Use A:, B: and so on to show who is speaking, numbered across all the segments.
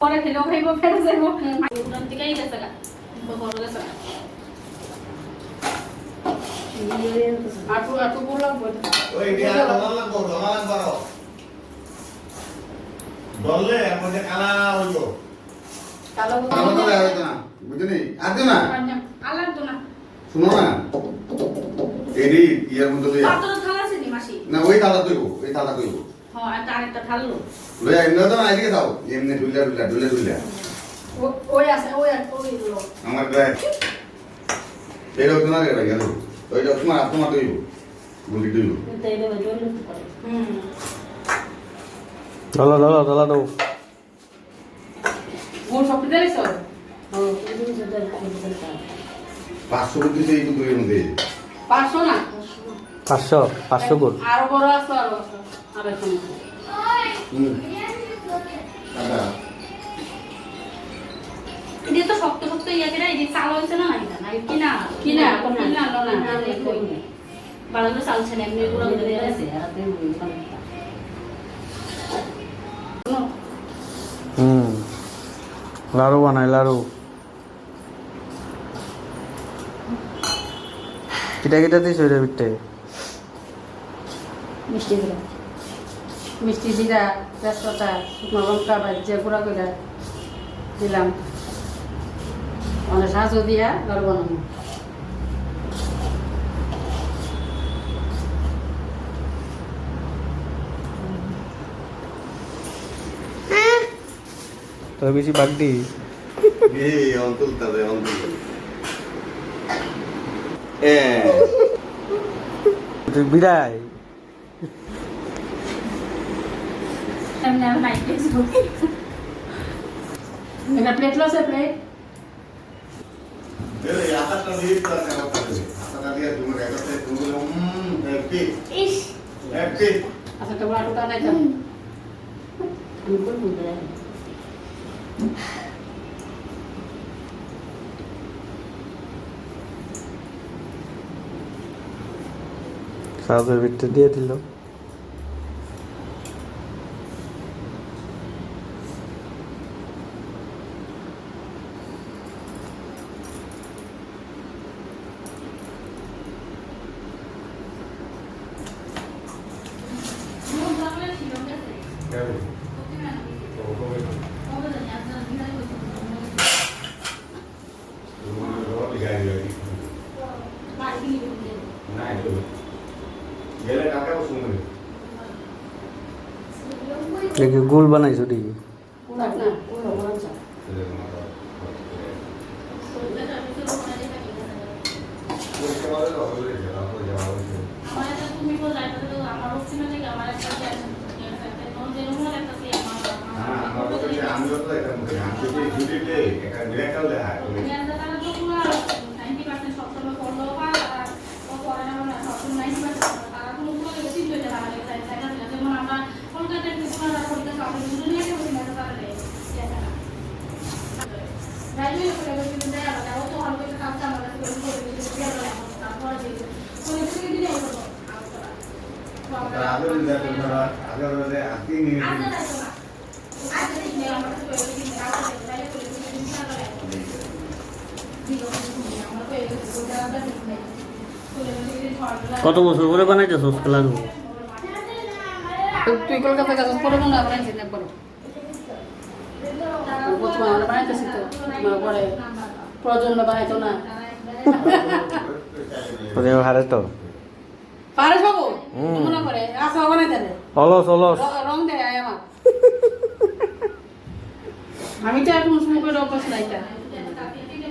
A: পরে খেলেও খাইব ফেরত যাইব উড়ান থেকেই গেছে গা বড় গেছে গা আটু আটু বললাম
B: ওই দিয়া দমাল লাগবো দমাল লাগবো দললে এর মধ্যে কালা হইব
A: কালো
C: আমার তো দেওয়া হইতো না বুঝলি আর দিও না
A: আলার তো না
C: শুনো না এডি ইয়ার মধ্যে লইয়া
A: পাতর থালা আছে নি মাসি
C: না ওই তালা কইব ওই তালা কইব আমার গায়ে এটা গেল। ওইটা তোমার তোমার দইব গুলি দইব
D: দাও।
A: সব দিলে সব
C: পাঁচশো কোটি সেই তো দইয়ের মধ্যে।
A: পাঁচশো না?
D: পাঁচশো। পাঁচশো
A: আরও বড় আছে আরও আছে। আর এখন
C: হুম।
A: এটা তো শক্ত শক্ত ইয়া কেনা এদিক চাল হয়েছে না নাই না কিনা? কিনা? কিনা আনলো না বাড়ানো চালছে না এমনি গুঁড়ো করে আছে।
D: হুম। লাড়ু বানাই লাড়ু। কিটা কিটা ওইটা বিটে
A: মিষ্টি মিষ্টি জিরা তেজপাতা শুকনো লঙ্কা বাজিয়ে গুঁড়া করে দিলাম। অনেক সাহায্য দিয়া গড় বানাবো।
D: তো বেশি বাগ দি
C: এই অন্তল তবে অন্তল এ।
D: বিড়াই
A: এমনি আমি নাই পেয়েছি এটা প্লেট লসে প্লেট
C: এরে আটাটা দিয়ে তো আছে আমার কাছে আটাটা দিয়ে তুমি একসাথে তুমি হুম হ্যাপি
A: ইস
C: হ্যাপি
A: আচ্ছা তোমরা আটুটা নাই যাও
D: সাহায্যের বিটে দিয়ে দিল
C: গেলে কাকে শুনবে
D: দেখি গোল বানাইছো দেখি
A: থাক না ওরা ওরা যা তুমি তো যাইতে তো আমার ওখানে থেকে আমার একটা আছে যে রুমে একটা আছে
C: আমিও তো এটা মুখে আমি যদি ছুটিতে একটা মিরাকল দেখা তুমি আগে আগে আগে আগে
D: কত বছর করে বানাইতেছো লাড়ু
A: তুই কলকাতা কাজ করে মনে বানাইছিস না পরে। প্রথমে আমরা বানাইতেছি তো পরে প্রজন্ম বানাইতো না।
D: হারে তো।
A: পারে বাবু? মনে করে আসা বানাইতে দে
D: অলস অলস।
A: রং দেয় আমার। আমি তো এখন সময় অভ্যাস নাই তা
C: মাঝখানে তো লাভ নেই লাভ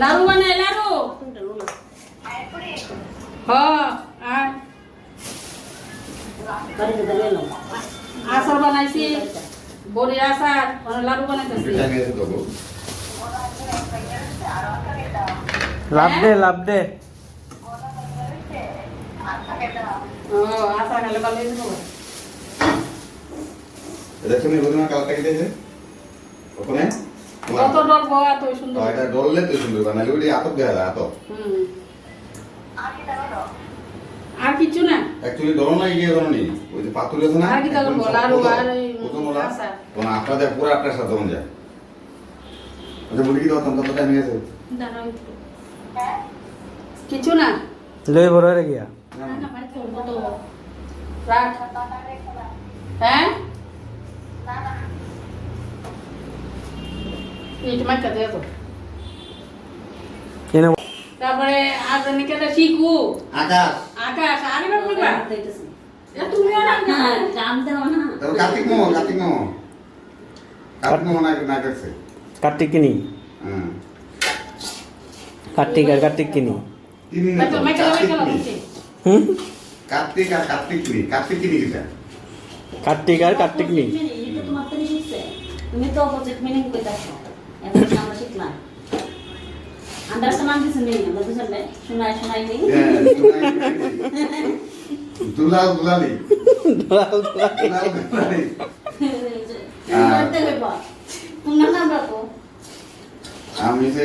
A: লাড়ু বানাই লাড়ু।
C: হ্যাঁ
A: আয়। আচার বানাইছি। বড়ি আচার লাড়ু বানাইতেছি।
D: লাভ দে লাভ দে।
A: ও আচার খেলে ভালো হয়ে
C: এটা তুমি বুঝো কালকে ওখানে।
A: কত ডলবো এত সুন্দর।
C: এটা ডললে তো সুন্দর বানালে? ওই আতক দেয়া যায়
A: আর কিছু না।
C: অ্যাকচুয়ালি ডলো না গিয়ে ডলো নেই। ওই যে পাতুল আছে না
A: আর কি তাহলে বলা,
C: তো।
A: আর
C: প্রথম। ওরা
A: আচার।
C: আপনাদের পুরো আপনার সাথে তখন যায়। আচ্ছা বলি কি দাও টাইম
A: দাঁড়াও কিছু না?
D: লই বড় রে গিয়া।
A: রাখ। হ্যাঁ?
D: কেন
A: তারপরে আর জানি কেটে শিখু?
C: আকাশ।
A: আকাশ আরে বাবা এ তুমিও না না।
C: তারপর কার্তিক মোহ কার্তিক মোহ কার্তিক মোহ না না করছে
D: কার্তিক কিনি।
C: হ্যাঁ।
D: কার্তিক আর কার্তিক কিনি। হুম?
C: কার্তিক আর কার্তিক কিনি। কার্তিক কিনি কিটা
D: কার্তিক আর কার্তিক নি
E: তুমি তো অপোজিট মিনিং কইতাছো। আন্ডারস্ট্যান্ড আমরা বুঝলে
C: হ্যাঁ দুলাল দুলালি। দুলাল দুলালি। আমি যে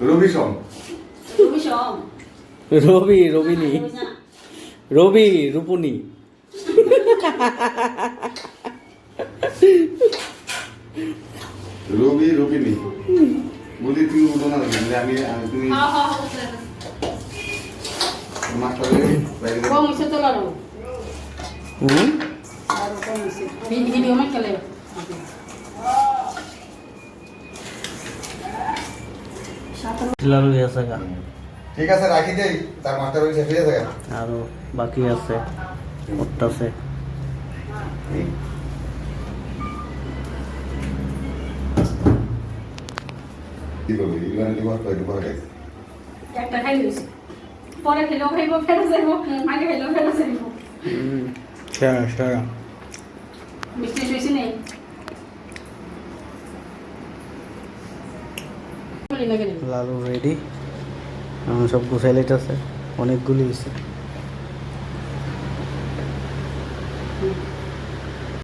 C: রবি সোম।
E: তুমি সব
D: রবি রবিনি। রবি রূপনি।
C: রবি রবিনি। বলি তুমি উঠো না বলে আমি তুমি
A: হ্যাঁ হ্যাঁ হ্যাঁ
C: ঠিক আছে রাখি দেই। তার মাস্টার হইছে ঠিক আছে
D: আরও বাকি আছে করতেছে
C: কি করবি লিভার কই দুবার খাইছে
A: একটা খাই লইছি পরে খেলেও খাইব ফেরত যাইব আগে খেলেও ফেরত যাইব
D: সেরা সেরা
A: মিষ্টি শুইছি নেই বলি না কেন
D: লালু রেডি সব গুছাই আছে অনেকগুলি হয়েছে